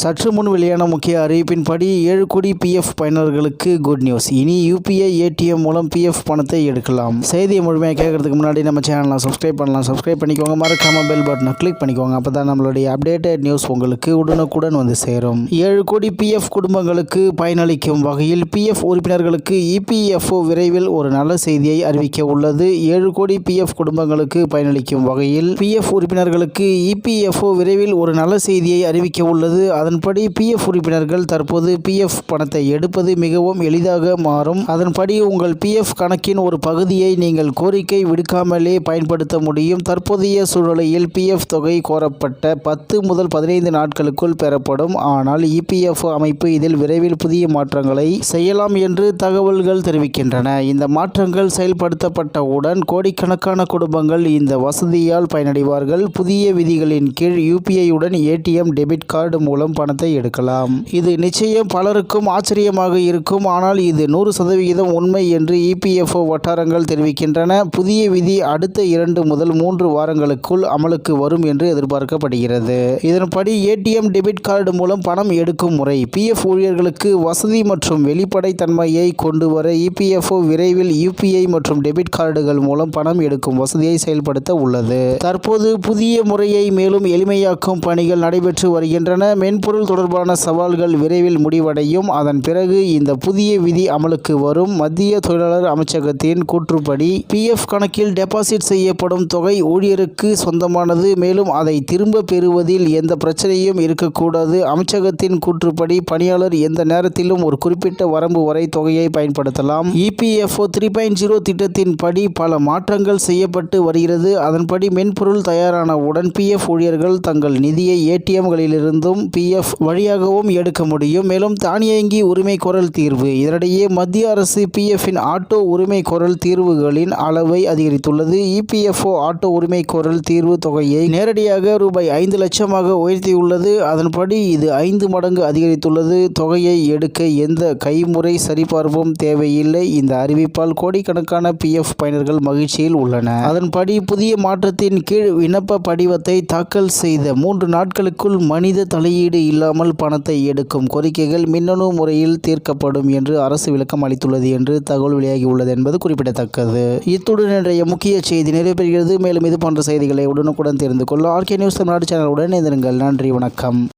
சற்று முன் வெளியான முக்கிய அறிவிப்பின்படி ஏழு கோடி பிஎஃப் பயனர்களுக்கு குட் நியூஸ் இனி யூபிஐ ஏடிஎம் மூலம் பிஎஃப் பணத்தை எடுக்கலாம். செய்தியை முழுமையாக கேட்கறதுக்கு முன்னாடி நம்ம சேனலை சப்ஸ்கிரைப் பண்ணலாம். சப்ஸ்கிரைப் பண்ணிக்கோங்க. மறக்காம பெல் பட்டனை கிளிக் பண்ணிக்கோங்க. அப்போ தான் நம்மளுடைய அப்டேட்டட் நியூஸ் உங்களுக்கு உடனுக்குடன் வந்து சேரும். ஏழு கோடி பிஎஃப் குடும்பங்களுக்கு பயனளிக்கும் வகையில் பிஎஃப் உறுப்பினர்களுக்கு இபிஎஃப்ஓ விரைவில் ஒரு நல்ல செய்தியை அறிவிக்க உள்ளது. ஏழு கோடி பிஎஃப் குடும்பங்களுக்கு பயனளிக்கும் வகையில் பிஎஃப் உறுப்பினர்களுக்கு இபிஎஃப்ஓ விரைவில் ஒரு நல்ல செய்தியை அறிவிக்க உள்ளது. அதன்படி பிஎஃப் உறுப்பினர்கள் தற்போது பிஎஃப் பணத்தை எடுப்பது மிகவும் எளிதாக மாறும். அதன்படி உங்கள் பிஎஃப் கணக்கின் ஒரு பகுதியை நீங்கள் கோரிக்கை விடுக்காமலே பயன்படுத்த முடியும். தற்போதைய சூழலில் பிஎஃப் தொகை கோரப்பட்ட பத்து முதல் பதினைந்து நாட்களுக்குள் பெறப்படும். ஆனால் இபிஎஃப் அமைப்பு இதில் விரைவில் புதிய மாற்றங்களை செய்யலாம் என்று தகவல்கள் தெரிவிக்கின்றன. இந்த மாற்றங்கள் செயல்படுத்தப்பட்டவுடன் கோடிக்கணக்கான குடும்பங்கள் இந்த வசதியால் பயனடைவார்கள். புதிய விதிகளின் கீழ் யூபிஐயுடன் ஏடிஎம் டெபிட் கார்டு மூலம் பணத்தை எடுக்கலாம். இது நிச்சயம் பலருக்கும் ஆச்சரியமாக இருக்கும். ஆனால் இது நூறு சதவிகிதம் உண்மை என்று இபிஎஃப்ஓ வட்டாரங்கள் தெரிவிக்கின்றன. புதிய விதி அடுத்த இரண்டு முதல் மூன்று வாரங்களுக்குள் அமலுக்கு வரும் என்று எதிர்பார்க்கப்படுகிறது. இதன்படி ஏடிஎம் டெபிட் கார்டு மூலம் பணம் எடுக்கும் முறை பிஎஃப் ஊழியர்களுக்கு வசதி மற்றும் வெளிப்படைத்தன்மையை கொண்டு வர இபிஎஃப்ஓ விரைவில் யூபிஐ மற்றும் டெபிட் கார்டுகள் மூலம் பணம் எடுக்கும் வசதியை செயல்படுத்த உள்ளது. தற்போது புதிய முறையை மேலும் எளிமையாக்கும் பணிகள் நடைபெற்று வருகின்றன. மென்பொருள் தொடர்பான சவால்கள் விரைவில் முடிவடையும். அதன் பிறகு இந்த புதிய விதி அமலுக்கு வரும். மத்திய தொழிலாளர் அமைச்சகத்தின் கூற்றுப்படி பிஎஃப் கணக்கில் டெபாசிட் செய்யப்படும் தொகை ஊழியருக்கு சொந்தமானது. மேலும் அதை திரும்ப பெறுவதில் எந்த பிரச்சனையும் இருக்கக்கூடாது. அமைச்சகத்தின் கூற்றுப்படி பணியாளர் எந்த நேரத்திலும் ஒரு குறிப்பிட்ட வரம்பு வரை தொகையை பயன்படுத்தலாம். இபிஎஃப்ஓ த்ரீ பாயிண்ட் ஜீரோ திட்டத்தின் படி பல மாற்றங்கள் செய்யப்பட்டு வருகிறது. அதன்படி மென்பொருள் தயாரானவுடன் பிஎஃப் ஊழியர்கள் தங்கள் நிதியை ஏடிஎம்களிலிருந்தும் பிஎஃப் வழியாகவும் எடுக்க முடியும். மேலும் தானியங்கி உரிமை குரல் தீர்வு. இதனிடையே மத்திய அரசு பிஎஃப்பின் ஆட்டோ உரிமை குரல் தீர்வுகளின் அளவை அதிகரித்துள்ளது. இபிஎஃப்ஓ ஆட்டோ உரிமை குரல் தீர்வு தொகையை நேரடியாக ரூபாய் ஐந்து லட்சமாக உயர்த்தியுள்ளது. அதன்படி இது ஐந்து மடங்கு அதிகரித்துள்ளது. தொகையை எடுக்க எந்த கைமுறை சரிபார்ப்பும் தேவையில்லை. இந்த அறிவிப்பால் கோடிக்கணக்கான பிஎஃப் பயனர்கள் மகிழ்ச்சியில் உள்ளன அதன்படி புதிய மாற்றத்தின் கீழ் விண்ணப்ப படிவத்தை தாக்கல் செய்த மூன்று நாட்களுக்குள் மனித தலையீடு இல்லாமல் பணத்தை எடுக்கும் கோரிக்கைகள் மின்னணு முறையில் தீர்க்கப்படும் என்று அரசு விளக்கம் அளித்துள்ளது என்று தகவல் வெளியாகியுள்ளது என்பது குறிப்பிடத்தக்கது. இத்துடன் இன்றைய முக்கிய செய்தி நிறைவேறுகிறது. மேலும் இது போன்ற செய்திகளை உடனுக்குடன் தெரிந்து கொள்ள ஆர்கே நியூஸ் தமிழ்நாடு சேனலுடன் இணைந்திருங்கள். நன்றி வணக்கம்.